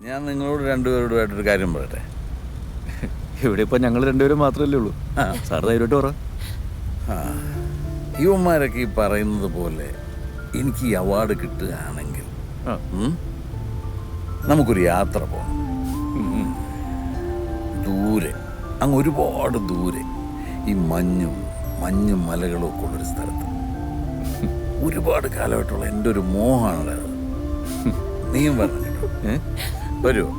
ഞാൻ നിങ്ങളോട് രണ്ടുപേരോടുമായിട്ടൊരു കാര്യം പറയട്ടെ? ഇവിടെ ഇപ്പൊ ഞങ്ങൾ രണ്ടുപേരും മാത്രമല്ലേ ഉള്ളൂ. സാർ ധൈര്യമായിട്ട് പറ. ആ, യുവന്മാരൊക്കെ ഈ പറയുന്നത് പോലെ എനിക്ക് ഈ അവാർഡ് കിട്ടുകയാണെങ്കിൽ നമുക്കൊരു യാത്ര പോകണം ദൂരെ അങ്ങ് ഒരുപാട് ദൂരെ ഈ മഞ്ഞും മഞ്ഞും മലകളും ഒക്കെ ഉള്ളൊരു സ്ഥലത്ത്. ഒരുപാട് കാലമായിട്ടുള്ള എന്റെ ഒരു മോഹമാണ് നീയും പറഞ്ഞു? വരുമോ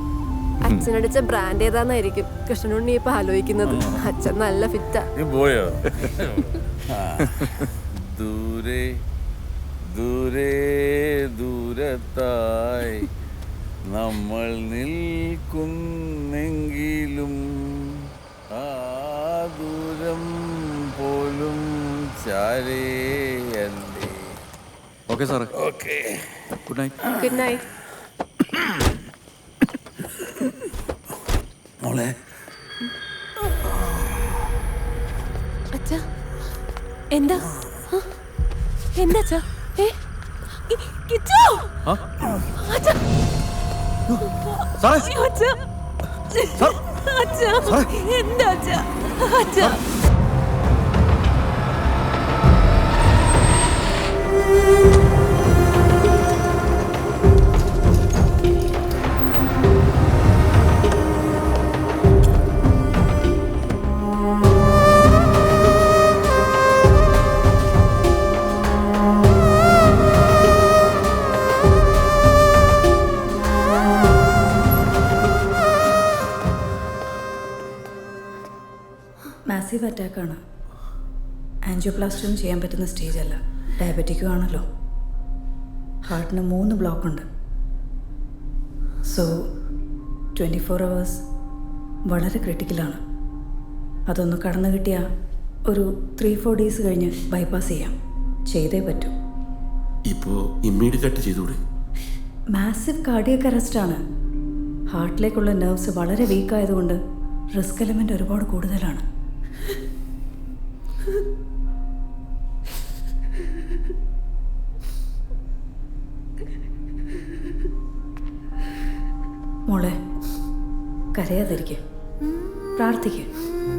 അച്ഛനടിച്ച ബ്രാൻഡ് ഏതാന്നായിരിക്കും? കൃഷ്ണനുണ്ണി ഇപ്പൊ ആലോചിക്കുന്നത്. അച്ഛൻ നല്ല ഫിറ്റാ നീ പോയോ? ദൂരെ ദൂരെ ദൂരത്തായി നമ്മൾ നിൽക്കുന്നെങ്കിലും ആ ദൂരം പോലും ചാരയല്ലേ. ഓക്കെ സാറേ okay good night good night മോളെ അച്ഛ എന്താ? എന്താ അച്ഛാ ഏ കിച്ചു! അച്ഛാ! സാറേ അച്ഛാ! അച്ഛാ! എന്താ അച്ഛാ? അച്ഛാ! മാസീവ് അറ്റാക്കാണ്. ആൻജിയോപ്ലാസ്റ്റിയും ചെയ്യാൻ പറ്റുന്ന സ്റ്റേജ് അല്ല ഡയബറ്റിക്കും ആണല്ലോ. ഹാർട്ടിന് മൂന്ന് ബ്ലോക്ക് ഉണ്ട് സോ ട്വന്റി ഫോർ അവേഴ്സ് വളരെ ക്രിട്ടിക്കലാണ്. അതൊന്ന് കടന്നു കിട്ടിയാൽ ഒരു ത്രീ ഫോർ ഡേയ്സ് കഴിഞ്ഞ് ബൈപ്പാസ് ചെയ്യാം. ചെയ്തേ പറ്റൂ. ഇപ്പോൾ ഇമ്മീഡിയറ്റ് ചെയ്തുകൂടെ? മാസീവ് കാർഡിയക് അറസ്റ്റാണ് ഹാർട്ടിലേക്കുള്ള നെർവ്സ് വളരെ വീക്ക് ആയതുകൊണ്ട് റിസ്ക് എലമെന്റ് ഒരുപാട് കൂടുതലാണ്. മോളെ കരയാതിരിക്കുക പ്രാർത്ഥിക്കുക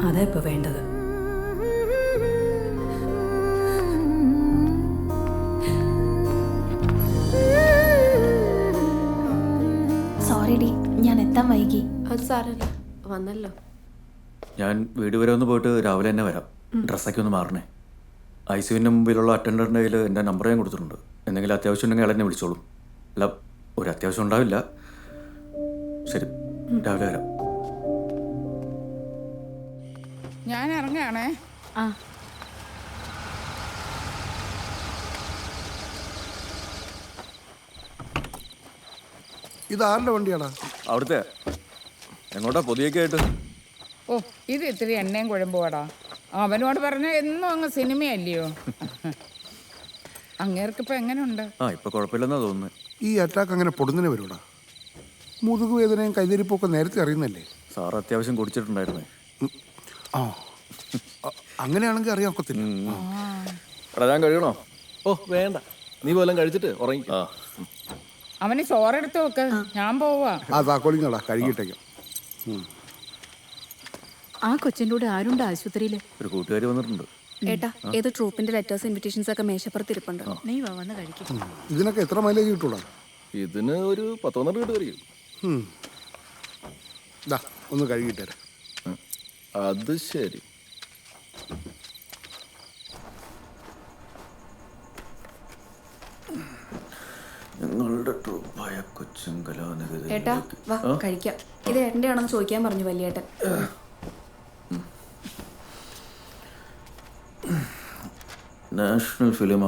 അതാ ഇപ്പോൾ വേണ്ടത്. സോറിഡി ഞാൻ എത്താൻ വൈകി. അത് സാരല്ല വന്നല്ലോ. ഞാൻ വീട് വരെ ഒന്ന് പോയിട്ട് രാവിലെ തന്നെ വരാം. ഡ്രസ്സൊക്കെ ഒന്ന് മാറണേ. ഐ സിയുവിന്റെ മുമ്പിലുള്ള അറ്റൻഡറിന്റെ കയ്യിൽ എന്റെ നമ്പർ ഞാൻ കൊടുത്തിട്ടുണ്ട്. എന്തെങ്കിലും അത്യാവശ്യം ഉണ്ടെങ്കിൽ അയാളെന്നെ എന്നെ വിളിച്ചോളും. അല്ല ഒരു അത്യാവശ്യം ഉണ്ടാവില്ല. ശരി രാവിലെ. വരാം ഞാൻ ഇറങ്ങാണേ. ആ. ഇത് ആരുടെ വണ്ടിയാടാ? അവിടുത്തെ. എങ്ങോട്ടാ പൊതിയൊക്കെ ആയിട്ട്? ഓ ഇത് ഇത്തിരി എണ്ണയും കുഴമ്പുവാടാ അവനോട് പറഞ്ഞ എന്നും അങ്ങ് സിനിമയല്ലയോ? അങ്ങേർക്കിപ്പോ എങ്ങനെയുണ്ട് ആ ഇപ്പൊ കുഴപ്പമില്ലെന്നാ തോന്നുന്നു. ഈ അറ്റാക്ക് അങ്ങനെ പൊടുന്നതിന് വരൂടാ മുതുകു വേദനയും കൈതരിപ്പൊക്കെ നേരത്തെ അറിയുന്നല്ലേ? സാർ അത്യാവശ്യം കുടിച്ചിട്ടുണ്ടായിരുന്നേ. ആ. അങ്ങനെയാണെങ്കിൽ അറിയാൻ ഒക്കത്തില്ല. എടാ ഞാൻ കഴിയണോ ഓ വേണ്ട. നീ പോലും കഴിച്ചിട്ട് ഉറങ്ങി. ആ. അവന് ചോറെടുത്ത് വെക്ക്. ഞാൻ പോവാ. ആ കഴുകിയിട്ടേക്കാം. ആ കൊച്ചിന്റെ കൂടെ ആരുണ്ട് ആശുപത്രിയിൽ ഒരു കൂട്ടുകാരി വന്നിട്ടുണ്ട്. ഏട്ടാ ഏത് ട്രൂപ്പിന്റെ ലെറ്റേഴ്സ് ഇൻവിറ്റേഷൻസ് ഒക്കെ മേശപ്പുറത്ത് ഇരിപ്പുണ്ട് നീ വാ വന്ന് കഴിക്കും. ഇതിനൊക്കെ എത്ര മൈലേജ് കിട്ടൂടാ ഇതിന് ഒരു പത്തൊന്നര കിട്ട് വരും ഉം. ദാ ഒന്ന് കഴുകിട്ടരാ അത് ശരി. നിങ്ങളുടെ ട്രൂപ്പായ കൊച്ചും കലാനികത ഏട്ടാ വാ കഴിക്കാം. ഇത് ആണെന്ന് ചോദിക്കാൻ പറഞ്ഞു വലിയേട്ടൻ. നാഷണൽ ഫിലിം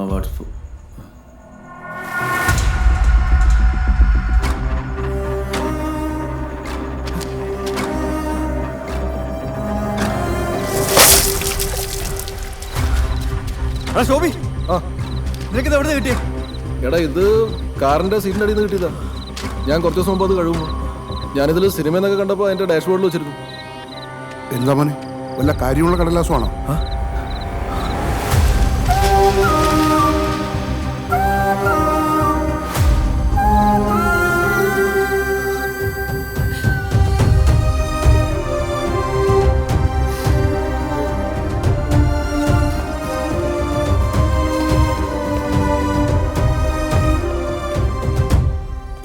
അവാർഡ്സ് ശോഭി. ആ നിനക്കിത് എവിടെ കിട്ടിയേ? എടാ ഇത് കാറിന്റെ സീറ്റിന്റെ അടിയിൽ നിന്ന് കിട്ടിയതാ. ഞാൻ കുറച്ച് ദിവസം മുമ്പ് അത് കഴിവുമ്പോൾ ഞാനിതിൽ സിനിമ എന്നൊക്കെ കണ്ടപ്പോൾ അതിന്റെ ഡാഷ്ബോർഡിൽ വെച്ചിരുന്നു. എന്താ മോനെ? വല്ല കാര്യമുള്ള കടലാസമാണോ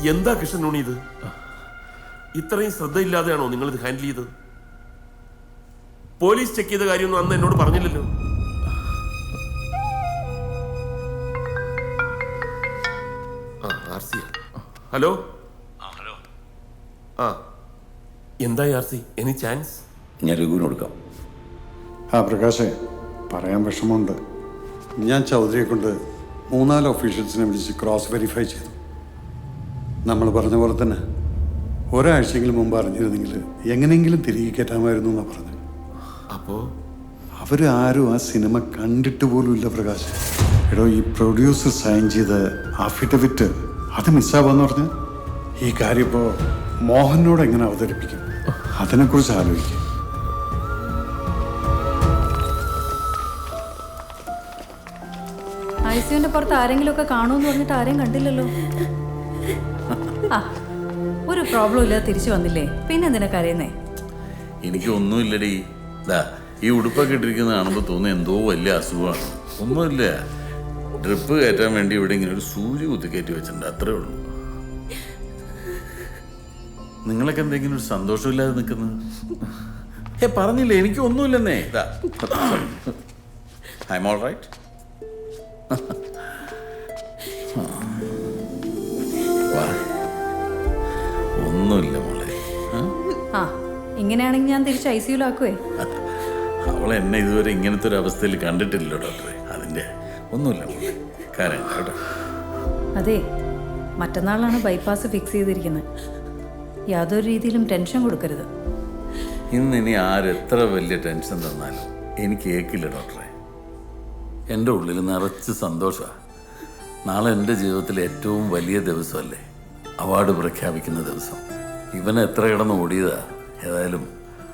എന്താ കൃഷ്ണൻ കൃഷ്ണനുണ്ണി ഇത്? ഇത്രയും ശ്രദ്ധയില്ലാതെയാണോ നിങ്ങൾ ഇത് ഹാൻഡിൽ ചെയ്തത്? പോലീസ് ചെക്ക് ചെയ്ത കാര്യമൊന്നും അന്ന് എന്നോട് പറഞ്ഞില്ലല്ലോ. സി ഹലോ? ആ എന്താ ആർ സി എനി ചാൻസ് ഞാൻ രഘുവിന് കൊടുക്കാം. ആ പ്രകാശേ പറയാൻ വിഷമമുണ്ട്. ഞാൻ ചൗധരിയെ കൊണ്ട് മൂന്നാൽ ഓഫീഷ്യൽസിനെ വിളിച്ച് ക്രോസ് വെരിഫൈ ചെയ്തു. നമ്മൾ പറഞ്ഞ പോലെ തന്നെ ഒരാഴ്ചയെങ്കിലും മുമ്പ് അറിഞ്ഞിരുന്നെങ്കിൽ എങ്ങനെയെങ്കിലും തിരികെ കയറ്റാമായിരുന്നു എന്നാണ് പറഞ്ഞത്. അപ്പോ? അവരാരും ആ സിനിമ കണ്ടിട്ട് പോലും ഇല്ല പ്രകാശ്. എടോ ഈ പ്രൊഡ്യൂസർ സൈൻ ചെയ്ത അഫിഡവിറ്റ് അത് മിസ്സാവാന്ന് പറഞ്ഞ്? ഈ കാര്യം ഇപ്പോൾ മോഹനോട് എങ്ങനെ അവതരിപ്പിക്കും? അതിനെക്കുറിച്ച് ആലോചിക്കും. ഐ സിയുവിന്റെ പുറത്ത് ആരെങ്കിലും ഒക്കെ കാണുമെന്ന് പറഞ്ഞിട്ട് ആരെയും കണ്ടില്ലല്ലോ. ഒരു പ്രോബ്ലം ഇല്ലാതെ തിരിച്ചു വന്നില്ലേ? പിന്നെ എന്തിനാ കരയുന്നേ? എനിക്ക് ഒന്നുമില്ലടി ദാ ഈ ഉടുപ്പൊക്കെ ഇട്ടിരിക്കുന്നത് കാണുമ്പോൾ തോന്നുന്നു എന്തോ വലിയ അസുഖമാണ്. ഒന്നുമില്ല. ഡ്രിപ്പ് കയറ്റാൻ വേണ്ടി ഇവിടെ ഇങ്ങനെ ഒരു സൂചി കുത്തി കയറ്റി വെച്ചിട്ടുണ്ട് അത്രേ ഉള്ളൂ. നിങ്ങളൊക്കെ എന്തെങ്കിലും ഒരു സന്തോഷമില്ലാതെ നിൽക്കുന്നു ഏ പറഞ്ഞില്ലേ എനിക്ക് ഒന്നുമില്ലെന്നേ ഐ എം ഓൾ റൈറ്റ് ഒന്നുമില്ല മോളെ. ആ? ഇങ്ങനെയാണെങ്കിൽ ഞാൻ തിരിച്ച് ഐ സിയുലാക്കുവേ അവൾ എന്നെ ഇതുവരെ ഇങ്ങനത്തെ ഒരു അവസ്ഥയിൽ കണ്ടിട്ടില്ലല്ലോ ഡോക്ടറെ. അതിന്റെ ഒന്നുമില്ല മോളെ. കാരണം കേട്ടോ. അതെ മറ്റന്നാളാണ് ബൈപ്പാസ് ഫിക്സ് ചെയ്തിരിക്കുന്നത്. യാതൊരു രീതിയിലും ടെൻഷൻ കൊടുക്കരുത്. ഇന്ന് ഇനി ആരെത്ര വലിയ ടെൻഷൻ തന്നാലും എനിക്ക് ഏക്കില്ല ഡോക്ടറെ. എന്റെ ഉള്ളിൽ നിറച്ച് സന്തോഷമാണ് നാളെ എന്റെ ജീവിതത്തിലെ ഏറ്റവും വലിയ ദിവസമല്ലേ? അവാർഡ് പ്രഖ്യാപിക്കുന്ന ദിവസം. ഇവൻ എത്ര കിടന്ന് ഓടിയതാ? ഏതായാലും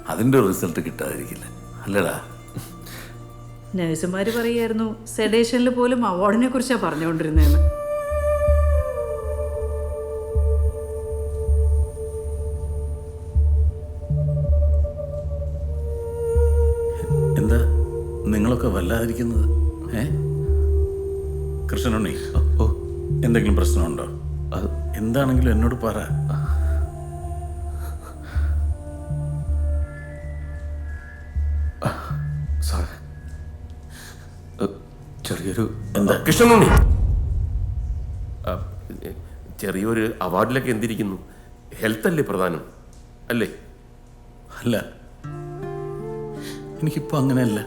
അതിന്റെ റിസൾട്ട് കിട്ടാതിരിക്കില്ല. അല്ലടാ. നഴ്സുമാർ പറയായിരുന്നു സെഡേഷനിൽ പോലും അവാർഡിനെ കുറിച്ചാണ് പറഞ്ഞുകൊണ്ടിരുന്നതെന്ന് എന്താ നിങ്ങളൊക്കെ വല്ലാതിരിക്കുന്നത്? ഏ? കൃഷ്ണനുണ്ണി ഓ. എന്തെങ്കിലും പ്രശ്നമുണ്ടോ? അത് എന്താണെങ്കിലും എന്നോട് പറ. ചെറിയൊരു എന്താ? കൃഷ്ണനുണ്ണി ചെറിയൊരു അവാർഡിലൊക്കെ എന്തിരിക്കുന്നു? ഹെൽത്ത് അല്ലേ പ്രധാനം അല്ലേ? അല്ല. എനിക്കിപ്പോൾ അങ്ങനെയല്ല.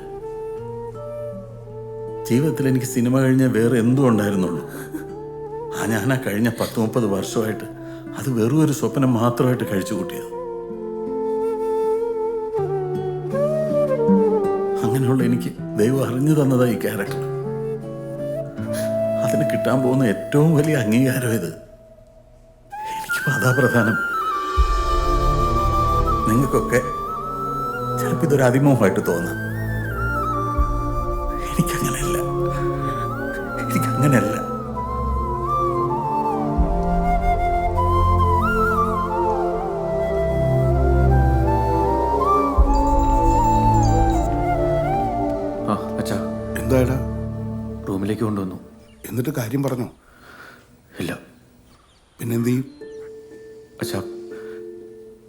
ജീവിതത്തിൽ എനിക്ക് സിനിമ കഴിഞ്ഞാൽ വേറെ എന്തും ഉണ്ടായിരുന്നുള്ളൂ. ആ ഞാൻ ആ കഴിഞ്ഞ പത്ത് മുപ്പത് വർഷമായിട്ട് അത് വെറും ഒരു സ്വപ്നം മാത്രമായിട്ട് കഴിച്ചു കൂട്ടിയത്. അങ്ങനെയുള്ള എനിക്ക് ദൈവം അറിഞ്ഞു തന്നതാ ഈ ക്യാരക്ടർ. അതിന് കിട്ടാൻ പോകുന്ന ഏറ്റവും വലിയ അംഗീകാരം ഇത്. എനിക്കിപ്പോൾ അതാ പ്രധാനം. നിങ്ങൾക്കൊക്കെ ചിലപ്പോൾ ഇതൊരു അതിമോഹമായിട്ട് തോന്നാം. എനിക്കങ്ങനെയല്ല. എനിക്കങ്ങനെയല്ല. എന്നിട്ട് കാര്യം പറഞ്ഞു. ഇല്ല. പിന്നെന്ത് ചെയ്യും? അച്ഛാ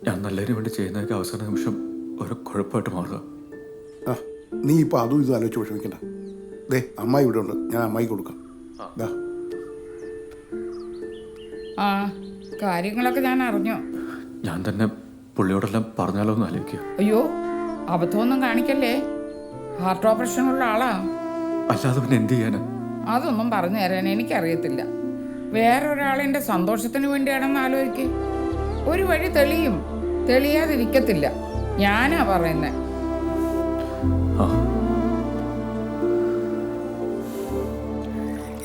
ഞാൻ നല്ലതിന് വേണ്ടി ചെയ്യുന്നതൊക്കെ അവസാന നിമിഷം ഒരു കുഴപ്പമായിട്ട് മാറുക. ആ നീ ഇപ്പോൾ അതും ഇതും ആലോചിച്ച് വിഷമിക്കണ്ട. ദേ അമ്മായി ഇവിടെ ഉണ്ട്. ഞാൻ അമ്മായി കൊടുക്കാം. ദാ. ആ കാര്യങ്ങളൊക്കെ ഞാൻ അറിഞ്ഞു. ഞാൻ തന്നെ പുള്ളിയോടെല്ലാം പറഞ്ഞാലോ എന്ന് ആലോചിക്കുക. അയ്യോ അബദ്ധമൊന്നും കാണിക്കല്ലേ? ഹാർട്ട് ഓപ്പറേഷൻ ഉള്ള ആളാ. അല്ലാതെ പിന്നെ എന്ത് ചെയ്യാനാ? അതൊന്നും പറഞ്ഞു തരാൻ എനിക്കറിയത്തില്ല. വേറൊരാളിന്റെ സന്തോഷത്തിന് വേണ്ടിയാണെന്ന് ആലോചിക്കുക ഒരു വഴി തെളിയും. തെളിയാതിരിക്കത്തില്ല ഞാനാ പറയുന്നത്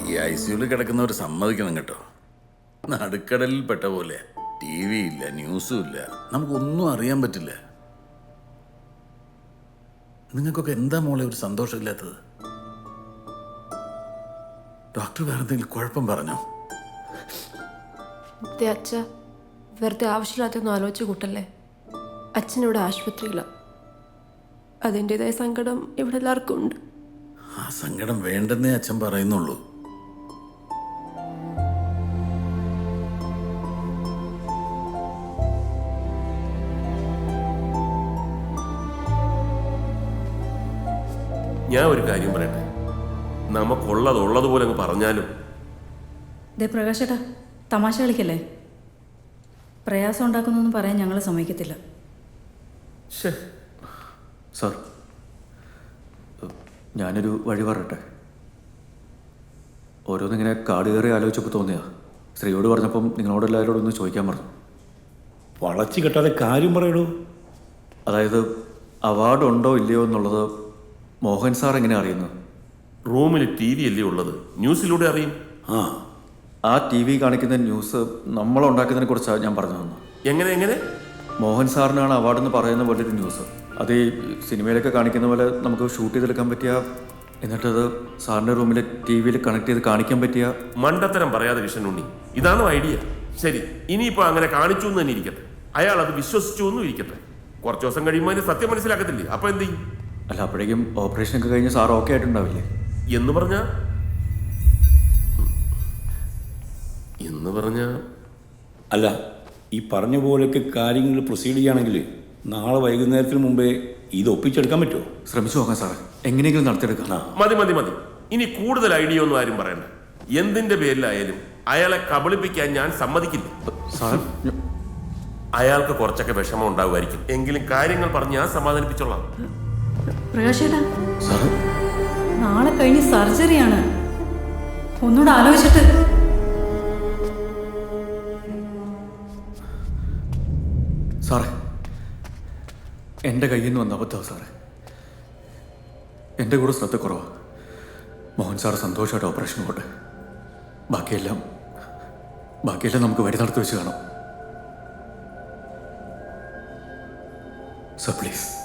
ഈ കിടക്കുന്നവർ സമ്മതിക്കണം കേട്ടോ. നടുക്കടലിൽ പെട്ട പോലെ ടി വി ഇല്ല ന്യൂസും ഇല്ല. നമുക്കൊന്നും അറിയാൻ പറ്റില്ല. നിങ്ങൾക്കൊക്കെ എന്താ മോളെ ഒരു സന്തോഷമില്ലാത്തത്? ഡോക്ടർ വേറെ എന്തെങ്കിലും കുഴപ്പം പറഞ്ഞോ? അച്ഛ വെറുതെ ആവശ്യമില്ലാത്തൊന്നും ആലോചിച്ച് കൂട്ടല്ലേ? അച്ഛനിവിടെ ആശുപത്രിയിലാണ് അതിന്റെതായ സങ്കടം ഇവിടെ എല്ലാവർക്കും ഉണ്ട്. ആ സങ്കടം വേണ്ടെന്നേ അച്ഛൻ പറയുന്നുള്ളൂ. ഞാൻ ഒരു കാര്യം പറയട്ടെ? നമുക്കുള്ളത് ഉള്ളതുപോലെ അങ്ങ് പറഞ്ഞാലും. ദേ പ്രകാശേട്ടാ തമാശ കളിക്കല്ലേ? പ്രയാസം ഉണ്ടാക്കുന്നൊന്നും പറയാൻ ഞങ്ങൾ സമ്മതിക്കത്തില്ല. ശ്ശേ. സാർ ഞാനൊരു വഴി പറയട്ടെ? ഓരോന്നിങ്ങനെ കാട് കയറി ആലോചിച്ചപ്പോൾ തോന്നിയാ. സ്ത്രീയോട് പറഞ്ഞപ്പം നിങ്ങളോട് എല്ലാവരോടും ഒന്ന് ചോദിക്കാൻ പറഞ്ഞു. വളച്ചു കെട്ടാതെ കാര്യം പറയടൂ. അതായത് അവാർഡ് ഉണ്ടോ ഇല്ലയോ എന്നുള്ളത് മോഹൻ സാർ എങ്ങനെ അറിയുന്നത് റൂമിൽ ടി വി അല്ലേ ഉള്ളത്? ന്യൂസിലൂടെ അറിയും. ആ ആ ടി വി കാണിക്കുന്ന ന്യൂസ് നമ്മൾ ഉണ്ടാക്കുന്നതിനെ കുറിച്ചാണ് ഞാൻ പറഞ്ഞു തന്നത്. എങ്ങനെ എങ്ങനെ? മോഹൻ സാറിനാണ് അവാർഡ് എന്ന് പറയുന്ന പോലെ ഒരു ന്യൂസ്. അത് ഈ സിനിമയിലൊക്കെ കാണിക്കുന്ന പോലെ നമുക്ക് ഷൂട്ട് ചെയ്തെടുക്കാൻ പറ്റിയ എന്നിട്ടത് സാറിന്റെ റൂമിൽ ടി വിയിൽ കണക്ട് ചെയ്ത് കാണിക്കാൻ പറ്റിയ. മണ്ടത്തരം പറയാതെ കിഷൻ ഉണ്ണി ഇതാണ് ഐഡിയ. ശരി ഇനിയിപ്പോൾ അങ്ങനെ കാണിച്ചു എന്ന് തന്നെ ഇരിക്കട്ടെ. അയാൾ അത് വിശ്വസിച്ചു എന്നും ഇരിക്കട്ടെ. കുറച്ച് ദിവസം കഴിയുമ്പോൾ അതിന് സത്യം മനസ്സിലാക്കത്തില്ലേ? അപ്പോൾ എന്ത് ചെയ്യും? അല്ല അപ്പോഴേക്കും ഓപ്പറേഷനൊക്കെ കഴിഞ്ഞ് സാർ ഓക്കെ ആയിട്ടുണ്ടാവില്ലേ? എന്ന് പറഞ്ഞ? എന്ന് പറഞ്ഞ? അല്ല ഈ പറഞ്ഞ പോലെയൊക്കെ കാര്യങ്ങൾ പ്രൊസീഡ് ചെയ്യുകയാണെങ്കിൽ നാളെ വൈകുന്നേരത്തിന് മുമ്പേ ഇത് ഒപ്പിച്ചെടുക്കാൻ പറ്റുമോ? ശ്രമിച്ചു നോക്കാം സാറേ. എങ്ങനെയെങ്കിലും നടത്തിയെടുക്കാം. മതി മതി മതി. ഇനി കൂടുതൽ ഐഡിയ ഒന്നും ആരും പറയണ്ട. എന്തിന്റെ പേരിലായാലും അയാളെ കബളിപ്പിക്കാൻ ഞാൻ സമ്മതിക്കില്ല. സാർ അയാൾക്ക് കുറച്ചൊക്കെ വിഷമം ഉണ്ടാവുമായിരിക്കും. എങ്കിലും കാര്യങ്ങൾ പറഞ്ഞ് ഞാൻ സമാധാനിപ്പിച്ചോളാം. പ്രകാശേട്ടാ. സാറ്. നാളെ കഴിഞ്ഞ് സർജറിയാണ്. ഒന്നുകൂടെ ആലോചിച്ചിട്ട്. സാറേ എന്റെ കയ്യിൽ നിന്ന് വന്ന അബദ്ധമാണ് സാറേ. എന്റെ കൂടെ ശ്രദ്ധ കുറവാ. മോഹൻ സാർ സന്തോഷമായിട്ട് ഓപ്പറേഷൻ പോട്ടെ. ബാക്കിയെല്ലാം ബാക്കിയെല്ലാം നമുക്ക് വഴി നടത്തി വെച്ച് കാണാം. Sir please.